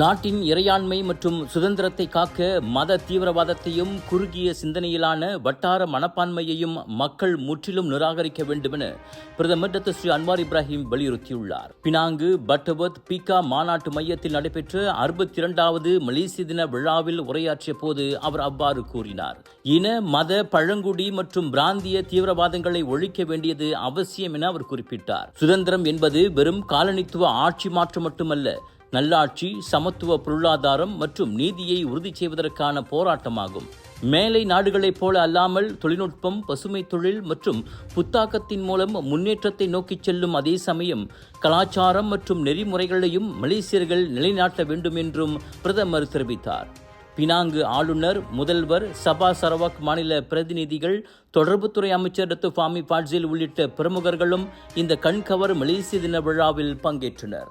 நாட்டின் இறையாண்மை மற்றும் சுதந்திரத்தை காக்க மத தீவிரவாதத்தையும் குறுகிய சிந்தனையிலான வட்டார மனப்பான்மையையும் மக்கள் முற்றிலும் நிராகரிக்க வேண்டுமென பிரதமர் டாக்டர் ஸ்ரீ அன்வார் இப்ராஹிம் வலியுறுத்தியுள்ளார். பினாங்கு பட்டவத் பீகா மாநாட்டு மையத்தில் நடைபெற்ற அறுபத்தி இரண்டாவது மலேசிய தின விழாவில் உரையாற்றிய போது அவர் அவ்வாறு கூறினார். இன மத பழங்குடி மற்றும் பிராந்திய தீவிரவாதங்களை ஒழிக்க வேண்டியது அவசியம் என அவர் குறிப்பிட்டார். சுதந்திரம் என்பது வெறும் காலனித்துவ ஆட்சி மாற்றம் மட்டுமல்ல நல்லாட்சி சமத்துவ பொருளாதாரம் மற்றும் நீதியை உறுதி செய்வதற்கான போராட்டமாகும். மேலை நாடுகளைப் போல அல்லாமல் தொழில்நுட்பம் பசுமை தொழில் மற்றும் புத்தாக்கத்தின் மூலம் முன்னேற்றத்தை நோக்கிச் செல்லும் அதே சமயம் கலாச்சாரம் மற்றும் நெறிமுறைகளையும் மலேசியர்கள் நிலைநாட்ட வேண்டும் என்றும் பிரதமர் தெரிவித்தார். பினாங்கு ஆளுநர் முதல்வர் சபா சரவாக் மாநில பிரதிநிதிகள் தொடர்புத்துறை அமைச்சர் டத்து ஃபாமி பாட்சில் உள்ளிட்ட பிரமுகர்களும் இந்த கண்கவர் மலேசிய தின விழாவில் பங்கேற்றனர்.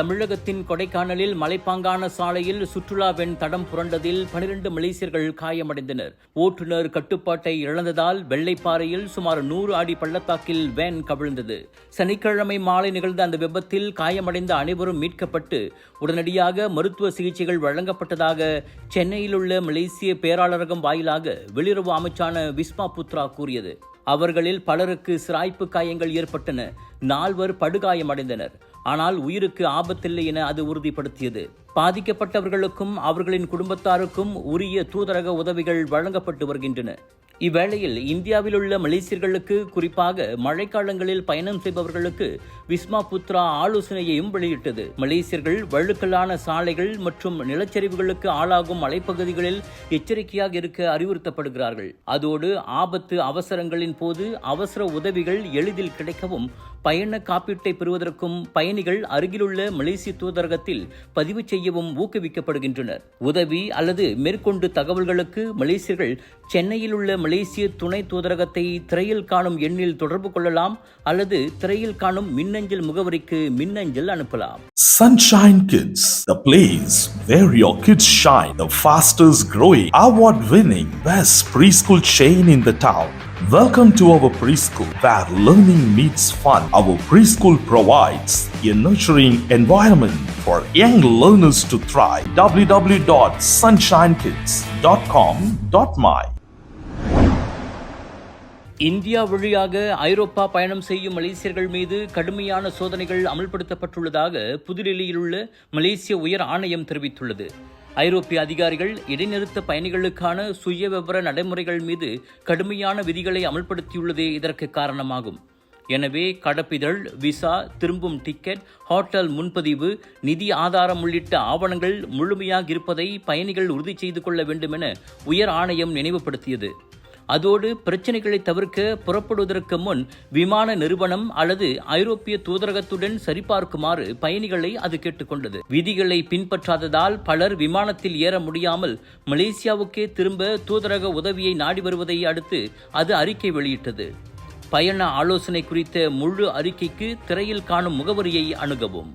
தமிழகத்தின் கொடைக்கானலில் மலைப்பாங்கான சாலையில் சுற்றுலா வெண் தடம் புரண்டதில் பனிரெண்டு மலேசியர்கள் காயமடைந்தனர். ஓட்டுநர் கட்டுப்பாட்டை இழந்ததால் வெள்ளைப்பாறையில் சுமார் நூறு அடி பள்ளத்தாக்கில் வேன் கவிழ்ந்தது. சனிக்கிழமை மாலை நிகழ்ந்த அந்த விபத்தில் காயமடைந்த அனைவரும் மீட்கப்பட்டு உடனடியாக மருத்துவ சிகிச்சைகள் வழங்கப்பட்டதாக சென்னையில் உள்ள மலேசிய பேராளரகம் வாயிலாக வெளியுறவு அமைச்சான விஸ்மா புத்ரா கூறியது. அவர்களில் பலருக்கு சிராய்ப்பு காயங்கள் ஏற்பட்டன. நால்வர் படுகாயமடைந்தனர். ஆனால் உயிருக்கு ஆபத்தில்லை என அது உறுதிப்படுத்தியது. பாதிக்கப்பட்டவர்களுக்கும் அவர்களின் குடும்பத்தாருக்கும் உரிய தூதரக உதவிகள் வழங்கப்பட்டு வருகின்றன. இவ்வேளையில் இந்தியாவில் உள்ள மலேசியர்களுக்கு குறிப்பாக மழைக்காலங்களில் பயணம் செய்பவர்களுக்கு விஸ்மா புத்ரா ஆலோசனையையும் வெளியிட்டது. மலேசியர்கள் வழுக்கலான சாலைகள் மற்றும் நிலச்சரிவுகளுக்கு ஆளாகும் மலைப்பகுதிகளில் எச்சரிக்கையாக இருக்க அறிவுறுத்தப்படுகிறார்கள். அதோடு ஆபத்து அவசரங்களின் போது அவசர உதவிகள் எளிதில் கிடைக்கவும் பயண காப்பீட்டை பெறுவதற்கும் பயணிகள் அருகிலுள்ள மலேசிய தூதரகத்தில் பதிவு செய்யவும் ஊக்குவிக்கப்படுகின்றனர் உதவி அல்லது மேற்கொண்டு தகவல்களுக்கு மலேசியர்கள் சென்னையில் உள்ள மலேசிய துணை தூதரகத்தை திரையில் காணும் எண்ணில் தொடர்பு கொள்ளலாம் அல்லது திரையில் காணும் மின்னஞ்சல் முகவரிக்கு மின்னஞ்சல் அனுப்பலாம் Sunshine Kids, the place where your kids shine, the fastest growing, award winning, best preschool chain in the town. Welcome to our preschool where learning meets fun. Our preschool provides a nurturing environment for young learners to thrive. www.sunshinekids.com.my India வழியாக ஐரோப்பா பயணம் செய்யும் மலேசியர்கள் மீது கடுமையான சோதனைகள் அமல்படுத்தப்பட்டுள்ளதாக புதுடெல்லியில் உள்ள மலேசிய உயர் ஆணையம் தெரிவித்துள்ளது ஐரோப்பிய அதிகாரிகள் இடைநிறுத்த பயணிகளுக்கான சுயவிவர நடைமுறைகள் மீது கடுமையான விதிகளை அமல்படுத்தியுள்ளதே இதற்கு காரணமாகும். எனவே கடப்பிதழ் விசா திரும்பும் டிக்கெட் ஹோட்டல் முன்பதிவு நிதி ஆதாரம் உள்ளிட்ட ஆவணங்கள் முழுமையாக இருப்பதை பயணிகள் உறுதி செய்து கொள்ள வேண்டும் என உயர் ஆணையம் நினைவுபடுத்தியது. அதோடு பிரச்சனைகளை தவிர்க்க புறப்படுவதற்கு முன் விமான நிறுவனம் அல்லது ஐரோப்பிய தூதரகத்துடன் சரிபார்க்குமாறு பயணிகளை அது கேட்டுக்கொண்டது. விதிகளை பின்பற்றாததால் பலர் விமானத்தில் ஏற முடியாமல் மலேசியாவுக்கே திரும்ப தூதரக உதவியை நாடி வருவதை அடுத்து அது அறிக்கை வெளியிட்டது. பயண ஆலோசனை குறித்த முழு அறிக்கைக்கு திரையில் காணும் முகவரியை அணுகவும்.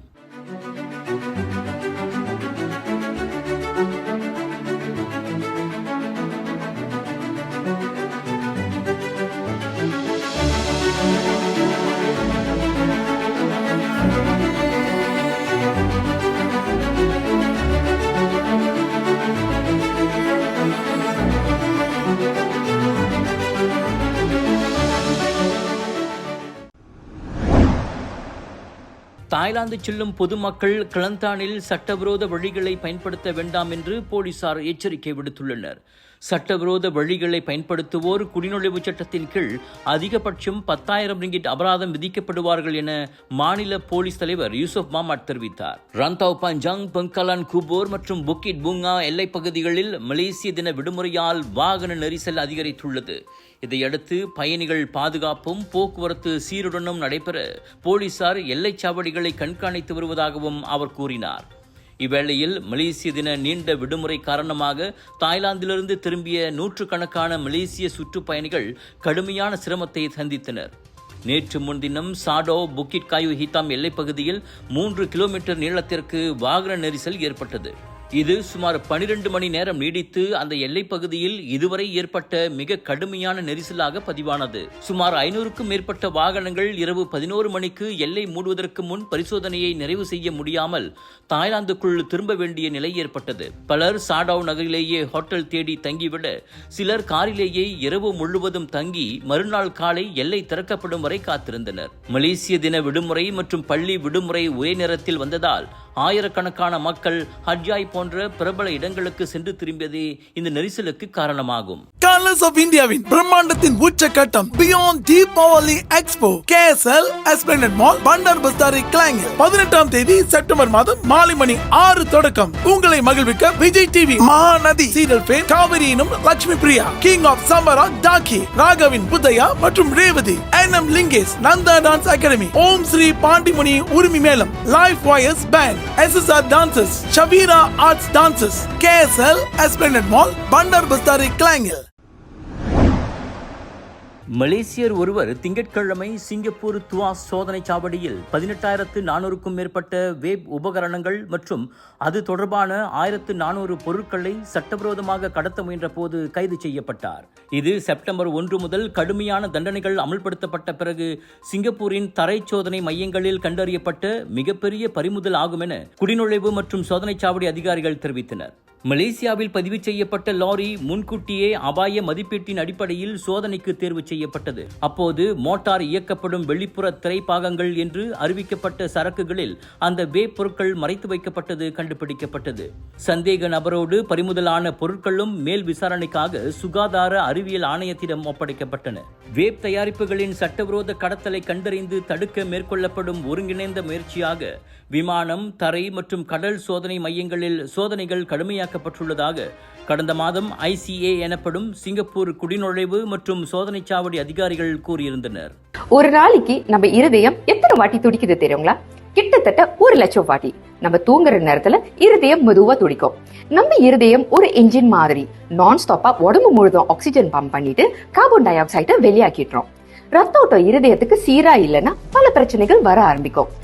தாய்லாந்து செல்லும் பொதுமக்கள் கிளந்தானில் சட்டவிரோத வழிகளை பயன்படுத்த வேண்டாம் என்று போலீசார் எச்சரிக்கை விடுத்துள்ளனர். சட்டவிரோத வழிகளை பயன்படுத்துவோர் குடிநுழைவு சட்டத்தின் கீழ் அதிகபட்சம் பத்தாயிரம் ரிங்கிட் அபராதம் விதிக்கப்படுவார்கள் என மாநில போலீஸ் தலைவர் யூசுப் மாமாட் தெரிவித்தார். ரந்தாவ் பஞ்சாங் பங்கலான் குபோர் மற்றும் புக்கிட் பூங்கா எல்லைப் பகுதிகளில் மலேசிய தின விடுமுறையால் வாகன நெரிசல் அதிகரித்துள்ளது. இதையடுத்து பயணிகள் பாதுகாப்பும் போக்குவரத்து சீருடனும் நடைபெற போலீசார் எல்லைச்சாவடிகளை கண்காணித்து வருவதாகவும் அவர் கூறினார். இவ்வேளையில் மலேசிய தின நீண்ட விடுமுறை காரணமாக தாய்லாந்திலிருந்து திரும்பிய நூற்றுக்கணக்கான மலேசிய சுற்றுப்பயணிகள் கடுமையான சிரமத்தை சந்தித்தனர். நேற்று முன்தினம் சாடோ புக்கிட் காயு ஹிதாம் எல்லைப்பகுதியில் மூன்று கிலோமீட்டர் நீளத்திற்கு வாகன நெரிசல் ஏற்பட்டது. இது சுமார் 12 மணி நேரம் நீடித்து அந்த எல்லைப் பகுதியில் இதுவரை ஏற்பட்ட மிக கடுமையான நெரிசலாக பதிவானது. சுமார் ஐநூறுக்கும் மேற்பட்ட வாகனங்கள் இரவு பதினோரு மணிக்கு எல்லை மூடுவதற்கு முன் பரிசோதனையை நிறைவு செய்ய முடியாமல் தாய்லாந்துக்குள் திரும்ப வேண்டிய நிலை ஏற்பட்டது. பலர் சாடாவ் நகரிலேயே ஹோட்டல் தேடி தங்கிவிட சிலர் காரிலேயே இரவு முழுவதும் தங்கி மறுநாள் காலை எல்லை திறக்கப்படும் வரை காத்திருந்தனர். மலேசிய தின விடுமுறை மற்றும் பள்ளி விடுமுறை ஒரே நேரத்தில் வந்ததால் ஆயிரக்கணக்கான மக்கள் ஹஜ்ஜாய் போன்ற பிரபல இடங்களுக்கு சென்று திரும்பியதே இந்த நெரிசலுக்கு காரணமாகும். கலர்ஸ் ஆஃப் இந்தியாவின் பிரம்மாண்டத்தின் உச்சக்கட்டம் beyond Deepavali expo KSL Esplanade mall Bandar Bestari கிளாங்கில் பதினெட்டாம் தேதி செப்டம்பர் மாதம் மாலை மணி ஆறு தொடக்கம். உங்களை மகிழ்விக்க விஜய் டிவி மகாநதி சீரியல் பேர் காவிரியினும் லட்சுமி பிரியா கிங் ஆஃப் சமரா டாக்கி ராகவின் புத்தையா மற்றும் Revathi N M Lingesh Nanda dance academy Om Sri Pandimuni உரிமை மேலம் life wires band SSR dances ஷவீரா arts dances KSL Esplanade Mall பண்டார் பஸ்தாரி கிளாங்கில் மலேசியர் ஒருவர் திங்கட்கிழமை சிங்கப்பூர் துவாஸ் சோதனை சாவடியில் பதினெட்டாயிரத்து நானூறுக்கும் மேற்பட்ட வேப் உபகரணங்கள் மற்றும் அது தொடர்பான ஆயிரத்து நானூறு பொருட்களை சட்டவிரோதமாக கடத்த முயன்ற போது கைது செய்யப்பட்டார். இது செப்டம்பர் ஒன்று முதல் கடுமையான தண்டனைகள் அமல்படுத்தப்பட்ட பிறகு சிங்கப்பூரின் தரை சோதனை மையங்களில் கண்டறியப்பட்ட மிகப்பெரிய பறிமுதல் ஆகும் என குடிநுழைவு மற்றும் சோதனை சாவடி அதிகாரிகள் தெரிவித்தனர். மலேசியாவில் பதிவு செய்யப்பட்ட லாரி முன்கூட்டியே அபாய மதிப்பீட்டின் அடிப்படையில் சோதனைக்கு தேர்வு செய்யப்பட்டது. அப்போது மோட்டார் இயக்கப்படும் வெளிப்புற திரைப்பாகங்கள் என்று அறிவிக்கப்பட்ட சரக்குகளில் அந்த வேப் பொருட்கள் மறைத்து வைக்கப்பட்டது கண்டுபிடிக்கப்பட்டது. சந்தேக நபரோடு பறிமுதலான பொருட்களும் மேல் விசாரணைக்காக சுகாதார அறிவியல் ஆணையத்திடம் ஒப்படைக்கப்பட்டன. வேப் தயாரிப்புகளின் சட்டவிரோத கடத்தலை கண்டறிந்து தடுக்க மேற்கொள்ளப்படும் ஒருங்கிணைந்த முயற்சியாக விமானம் தரை மற்றும் கடல் சோதனை மையங்களில் சோதனைகள் கடுமையாக்கப்பட்டுள்ளதாக கடந்த மாதம் ஐசிஏ எனப்படும் சிங்கப்பூர் குடிநுழைவு மற்றும் சோதனைச்சாவடி அதிகாரிகள் கூறியிருந்தனர். ஒரு நாளைக்கு நம்ம இருதயம் எத்தனை வாட்டி துடிக்குது தெரியுங்களா? கிட்டத்தட்ட ஒரு லட்சம் வாட்டி. நம்ம தூங்குற நேரத்துல இருதயம் மெதுவா துடிக்கும். நம்ம இருதயம் ஒரு என்ஜின் மாதிரி நான் ஸ்டாப்பா உடம்பு முழுதும் ஆக்சிஜன் பம்ப் பண்ணிட்டு கார்பன் டை ஆக்சைடை வெளியாக்கிடுறோம். ரத்த ஓட்டம் இருதயத்துக்கு சீரா இல்லைன்னா பல பிரச்சனைகள் வர ஆரம்பிக்கும்.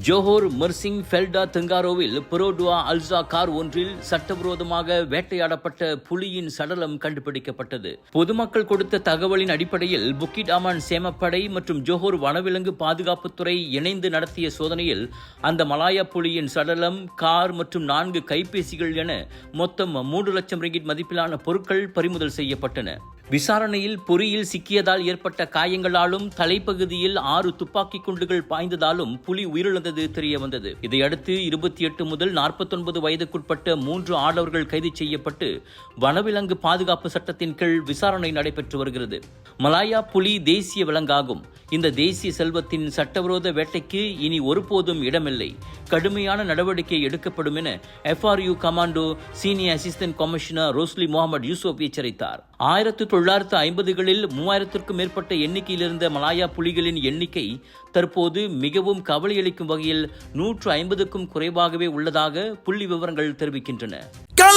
ஜோஹோர் மர்சிங் ஃபெல்டா தெங்காரோவில் புரோடுவா அல்சா கார் ஒன்றில் சட்டவிரோதமாக வேட்டையாடப்பட்ட புலியின் சடலம் கண்டுபிடிக்கப்பட்டது. பொதுமக்கள் கொடுத்த தகவலின் அடிப்படையில் புக்கிட் அமான் சேமப்படை மற்றும் ஜோஹோர் வனவிலங்கு பாதுகாப்புத்துறை இணைந்து நடத்திய சோதனையில் அந்த மலாயா புலியின் சடலம் கார் மற்றும் நான்கு கைபேசிகள் என மொத்தம் மூன்று லட்சம் ரிங்கிட் மதிப்பிலான பொருட்கள் பறிமுதல் செய்யப்பட்டன. விசாரணையில் பொறியில் சிக்கியதால் ஏற்பட்ட காயங்களாலும் தலைப்பகுதியில் ஆறு துப்பாக்கி குண்டுகள் பாய்ந்ததாலும் புலி உயிரிழந்தது தெரிய வந்தது. இதையடுத்து இருபத்தி எட்டு முதல் நாற்பத்தொன்பது வயதுக்குட்பட்ட மூன்று ஆடவர்கள் கைது செய்யப்பட்டு வனவிலங்கு பாதுகாப்பு சட்டத்தின் கீழ் விசாரணை நடைபெற்று வருகிறது. மலாயா புலி தேசிய விலங்காகும். இந்த தேசிய செல்வத்தின் சட்டவிரோத வேட்டைக்கு இனி ஒருபோதும் இடமில்லை. கடுமையான நடவடிக்கை எடுக்கப்படும் என FRU commando senior assistant commissioner Rosli Mohamed Yusuf எச்சரித்தார். ஆயிரத்து தொள்ளாயிரத்து ஐம்பதுகளில் மூவாயிரத்திற்கும் மேற்பட்ட எண்ணிக்கையில் இருந்த மலாயா புலிகளின் எண்ணிக்கை தற்போது மிகவும் கவலையளிக்கும் வகையில் நூற்று ஐம்பதுக்கும் குறைவாகவே உள்ளதாக புள்ளி விவரங்கள் தெரிவிக்கின்றன.